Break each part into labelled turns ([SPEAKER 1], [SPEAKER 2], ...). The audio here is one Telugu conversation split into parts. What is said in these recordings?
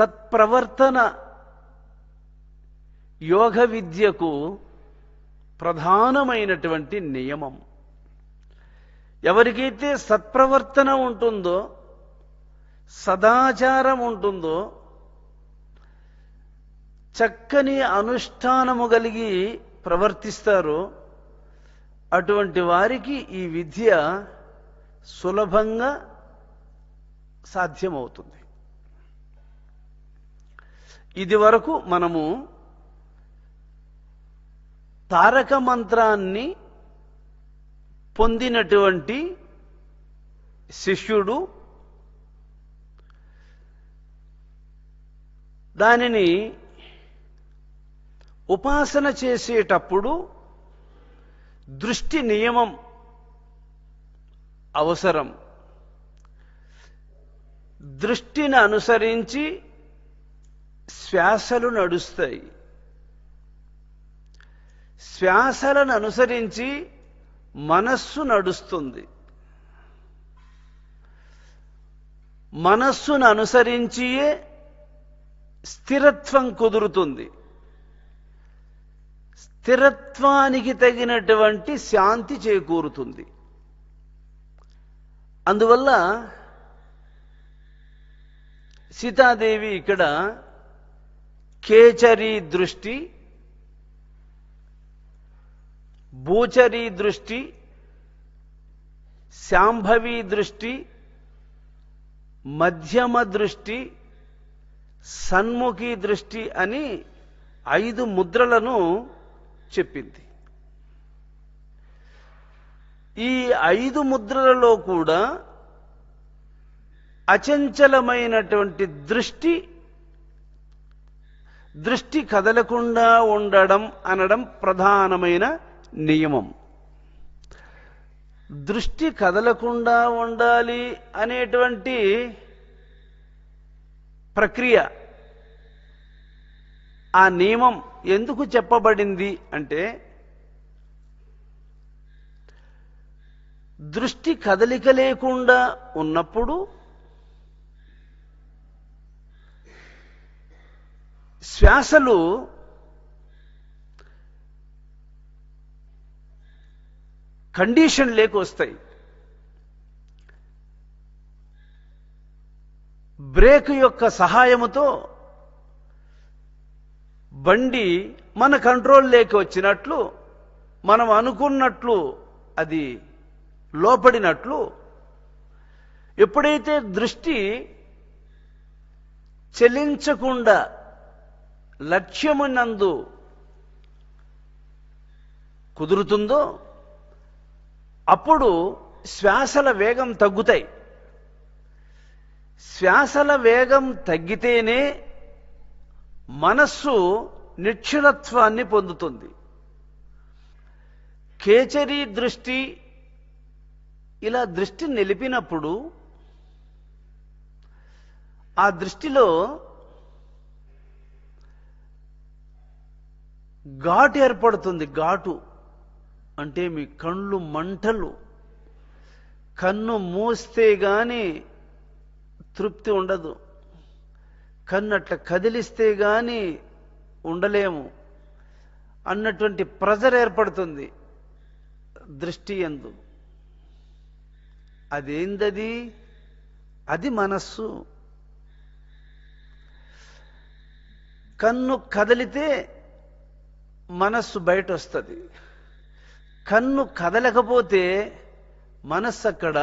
[SPEAKER 1] సత్ప్రవర్తన. యోగ విద్యకు ప్రధానమైనటువంటి నియమం. ఎవరికైతే సత్ప్రవర్తన ఉంటుందో సదాచారం ఉంటుందో చక్కని అనుష్ఠానము కలిగి ప్రవర్తిస్తారో అటువంటి వారికి ఈ విద్య సులభంగా సాధ్యమవుతుంది. ఇది వరకు మనము తారక మంత్రాన్ని పొందినటువంటి శిష్యుడు దానిని ఉపాసన చేసేటప్పుడు దృష్టి నియమం అవసరం. దృష్టిని అనుసరించి శ్వాసలు నడుస్తాయి. శ్వాసలను అనుసరించి మనస్సు నడుస్తుంది. మనస్సును అనుసరించియే స్థిరత్వం కుదురుతుంది. స్థిరత్వానికి తగినటువంటి శాంతి చేకూరుతుంది. అందువల్ల సీతాదేవి ఇక్కడ కేచరీ దృష్టి భూచరీ దృష్టి శాంభవి దృష్టి మధ్యమ దృష్టి సన్ముఖి దృష్టి అని ఐదు ముద్రలను చెప్పింది. ఈ ఐదు ముద్రలలో కూడా అచంచలమైనటువంటి దృష్టి దృష్టి కదలకుండా ఉండడం అనడం ప్రధానమైన నియమం. దృష్టి కదలకుండా ఉండాలి అనేటువంటి ప్రక్రియ. ఆ నియమం ఎందుకు చెప్పబడింది అంటే దృష్టి కదలిక లేకుండా ఉన్నప్పుడు శ్వాసలు కండిషన్ లేక వస్తాయి. బ్రేక్ యొక్క సహాయముతో బండి మన కంట్రోల్ లేక వచ్చినట్లు మనం అనుకున్నట్లు అది లోపడినట్లు ఎప్పుడైతే దృష్టి చెలించకుండా లక్ష్యమునందు కుదురుతుందో అప్పుడు శ్వాసల వేగం తగ్గుతాయి. శ్వాసల వేగం తగ్గితేనే మనస్సు నిక్షిలత్వాన్ని పొందుతుంది. కేచరి దృష్టి ఇలా దృష్టి నిలిపినప్పుడు ఆ దృష్టిలో ఘాటు ఏర్పడుతుంది ఘాటు. అంటే మీ కళ్ళు మంటలు. కన్ను మూస్తే గాని తృప్తి ఉండదు. కన్ను అట్లా కదిలిస్తే గాని ఉండలేము. అన్నటువంటి ప్రెజర్ ఏర్పడుతుంది దృష్టి ఎందు. అదేందది? అది మనస్సు. కన్ను కదిలితే మనస్సు బయట వస్తుంది కన్ను కదలకపోతే మనస్సు అక్కడ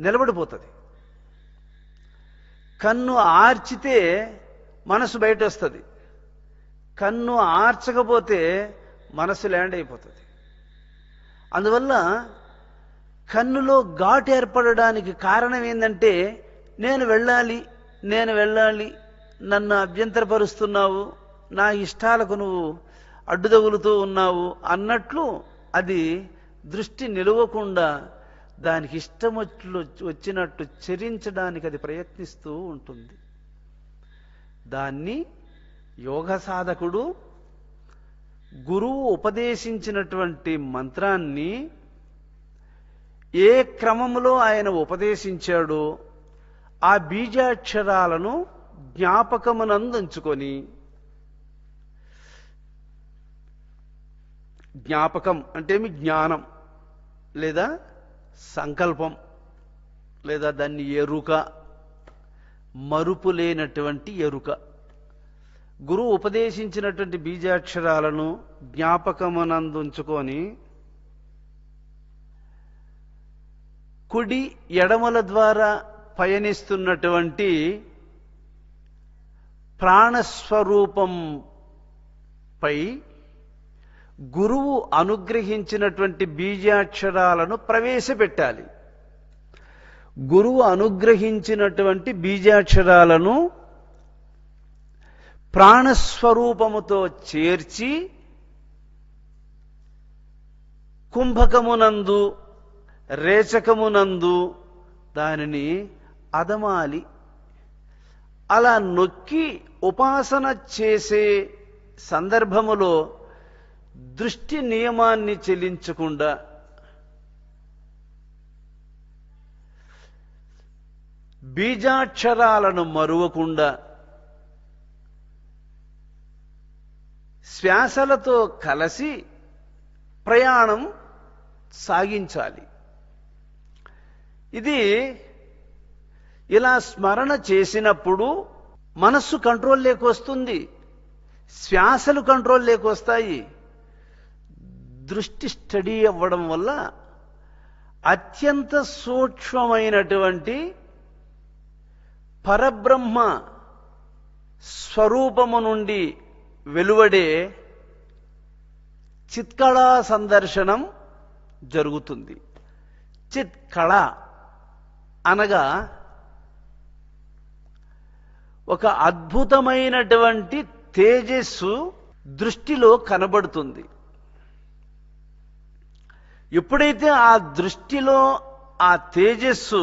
[SPEAKER 1] నిలబడిపోతుంది. కన్ను ఆర్చితే మనసు బయట వస్తుంది కన్ను ఆర్చకపోతే మనసు ల్యాండ్ అయిపోతుంది. అందువల్ల కన్నులో ఘాటు ఏర్పడడానికి కారణం ఏంటంటే నేను వెళ్ళాలి నేను వెళ్ళాలి నన్ను అభ్యంతరపరుస్తున్నావు నా ఇష్టాలకు నువ్వు అడ్డుదగులుతూ ఉన్నావు అన్నట్లు అది దృష్టి నిలవకుండా దానికి ఇష్టం వచ్చినట్టు చరించడానికి అది ప్రయత్నిస్తూ ఉంటుంది. దాన్ని యోగ సాధకుడు గురువు ఉపదేశించినటువంటి మంత్రాన్ని ఏ క్రమంలో ఆయన ఉపదేశించాడో ఆ బీజాక్షరాలను జ్ఞాపకమునందుంచుకొని జ్ఞాపకం అంటే మీ జ్ఞానం. లేదా సంకల్పం. లేదా దాన్ని ఎరుక. మరుపు లేనటువంటి ఎరుక. గురువు ఉపదేశించినటువంటి బీజాక్షరాలను జ్ఞాపకమునందుంచుకొని కుడి ఎడమల ద్వారా పయనిస్తున్నటువంటి ప్రాణస్వరూపంపై గురువు అనుగ్రహించినటువంటి బీజాక్షరాలను ప్రవేశపెట్టాలి. గురువు అనుగ్రహించినటువంటి బీజాక్షరాలను ప్రాణస్వరూపముతో చేర్చి కుంభకమునందు రేచకమునందు దానిని అదమాలి. అలా నొక్కి ఉపాసన చేసే సందర్భములో దృష్టి నియమాన్ని చెల్లించకుండా బీజాక్షరాలను మరువకుండా శ్వాసలతో కలిసి ప్రయాణం సాగించాలి. ఇది ఇలా స్మరణ చేసినప్పుడు మనస్సు కంట్రోల్ లేకొస్తుంది. శ్వాసలు కంట్రోల్ లేకొస్తాయి. దృష్టి స్టడీ అవ్వడం వల్ల అత్యంత సూక్ష్మమైనటువంటి పరబ్రహ్మ స్వరూపము నుండి వెలువడే చిత్కళా సందర్శనం జరుగుతుంది. చిత్కళ అనగా ఒక అద్భుతమైనటువంటి తేజస్సు దృష్టిలో కనబడుతుంది. ఎప్పుడైతే ఆ దృష్టిలో ఆ తేజస్సు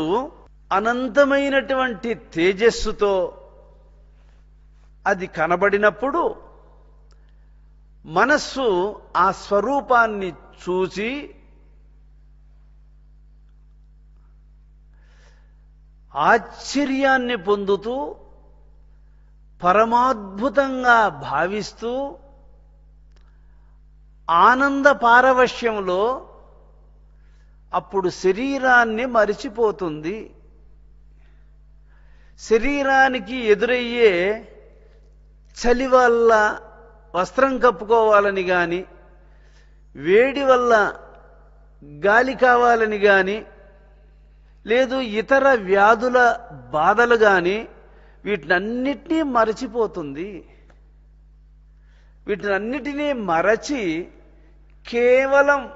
[SPEAKER 1] అనంతమైనటువంటి తేజస్సుతో అది కనబడినప్పుడు మనస్సు ఆ స్వరూపాన్ని చూసి ఆశ్చర్యాన్ని పొందుతూ పరమాద్భుతంగా భావిస్తూ ఆనంద పారవశ్యంలో అప్పుడు శరీరాన్ని మరిచిపోతుంది. శరీరానికి ఎదురయ్యే చలి వల్ల వస్త్రం కప్పుకోవాలని కానీ వేడి వల్ల గాలి కావాలని కానీ లేదు ఇతర వ్యాధుల బాధలు కానీ వీటినన్నిటినీ మరచిపోతుంది. వీటినన్నిటినీ మరచి కేవలం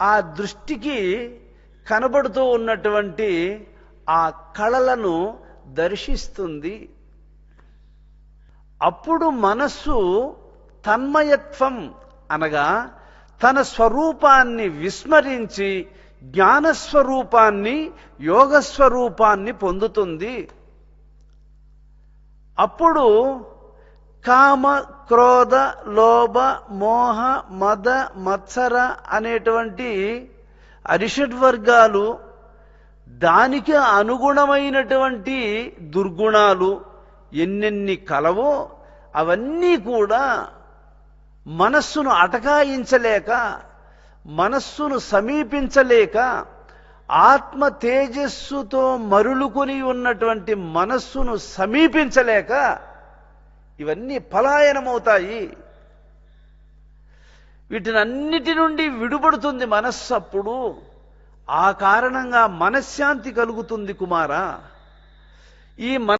[SPEAKER 1] ఆ దృష్టికి కనబడుతూ ఉన్నటువంటి ఆ కళలను దర్శిస్తుంది. అప్పుడు మనస్సు తన్మయత్వం అనగా తన స్వరూపాన్ని విస్మరించి జ్ఞానస్వరూపాన్ని యోగస్వరూపాన్ని పొందుతుంది. అప్పుడు కామ క్రోధ లోభ మోహ మద మత్సర అనేటువంటి అరిషడ్ వర్గాలు దానికి అనుగుణమైనటువంటి దుర్గుణాలు ఎన్నెన్ని కలవో అవన్నీ కూడా మనస్సును అటకాయించలేక మనస్సును సమీపించలేక ఆత్మ తేజస్సుతో మరులుకొని ఉన్నటువంటి మనస్సును సమీపించలేక ఇవన్నీ పలాయనమవుతాయి. వీటినన్నిటి నుండి విడుపడుతుంది మనస్సు అప్పుడు. ఆ కారణంగా మనశ్శాంతి కలుగుతుంది కుమారా. ఈ